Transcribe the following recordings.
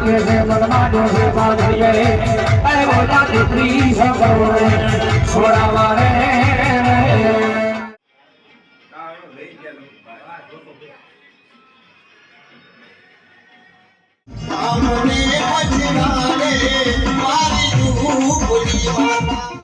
કે છે મનમાં હે બાંધીએ અરે બોલા દીકરી સગો છોડાવા રે. અમને અજવાળે મારી ડૂબલી માતા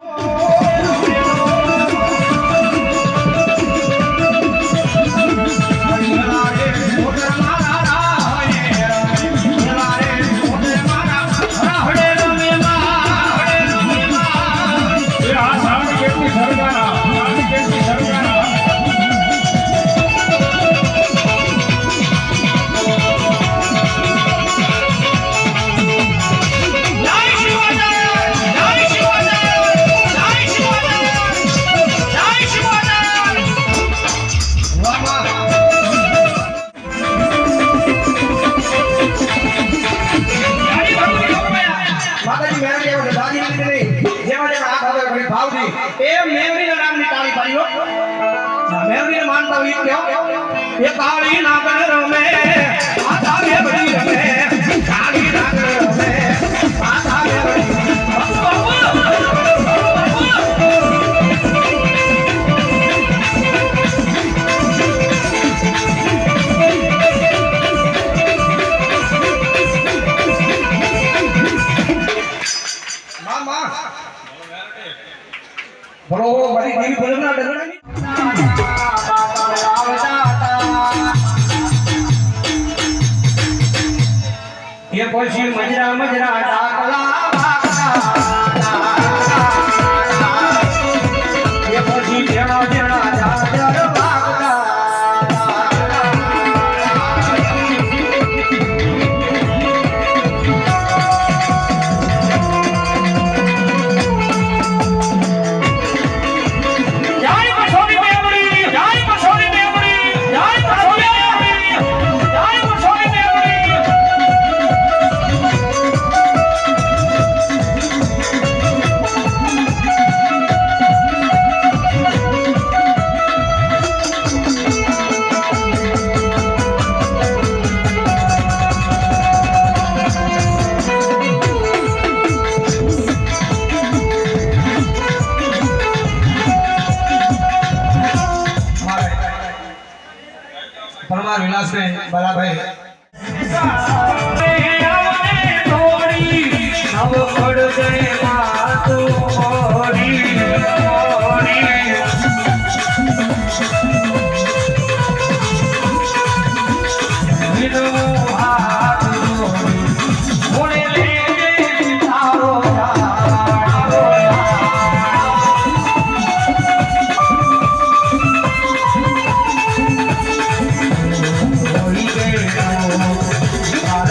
છે, દાદી નહીં. જેમાં જેમાં આ નામની તાળી પાડી હો. હા, મેરડીને માનતા હોય. એ રમે, માતા મેરડી રમે. એ પછી મજરા મજરા ડાકલા વાગતા. પરમાર વિલાસભાઈ બાલાભાઈ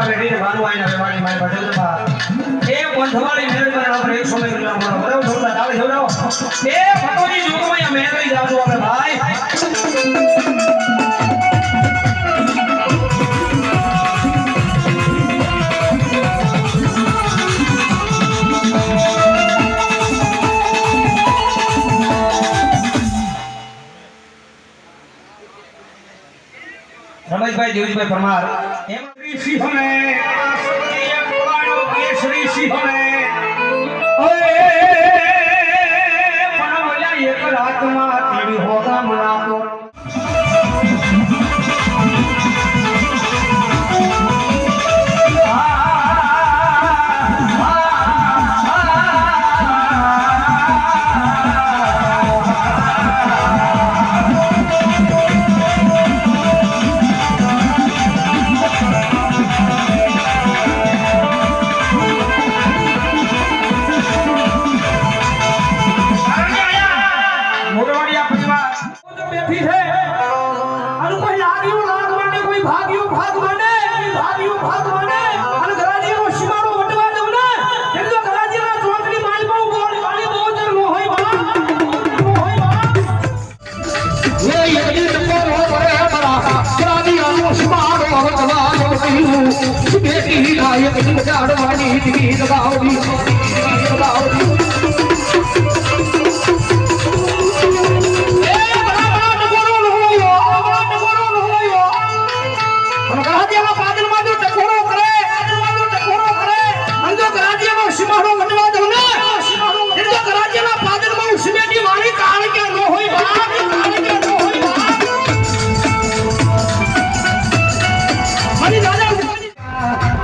પાદરમાં બેઠીને મારું આઈને વેવાણી મારી બા એ પંથવાળી મેળવીમાં આપણે એક સમય ગુલામ હતો. બરાબર, થોડું તાળી જોડાવો. એ ભગવતી જોગમાં મેળવી જાજો આપણે ભાઈ. રમેશભાઈ દેવજીભાઈ પરમાર. એમ સિંહને આસુરીય ગોવાળો કેસરી સિંહને એક રાતમાં બેઠી છે અને કોઈ લાગ્યું લાગ માંડે કોઈ ભાગ્યું ભાગ માંડે કોઈ ભાગ્યું ભાગ માંડે અને ગરાજી નો શિમારો વટવા દઉં ને એમ તો ગરાજી ના ચોકડી માલ પર ઊભો વાળી બહુ જ મોહી બા મોહી બા યે યદી તપોર હો બરે હે બરા ગરાજી નો શિમારો વટવા દઉં બેટી નાયકની જાડવાની દી લગાવડી લગાવડી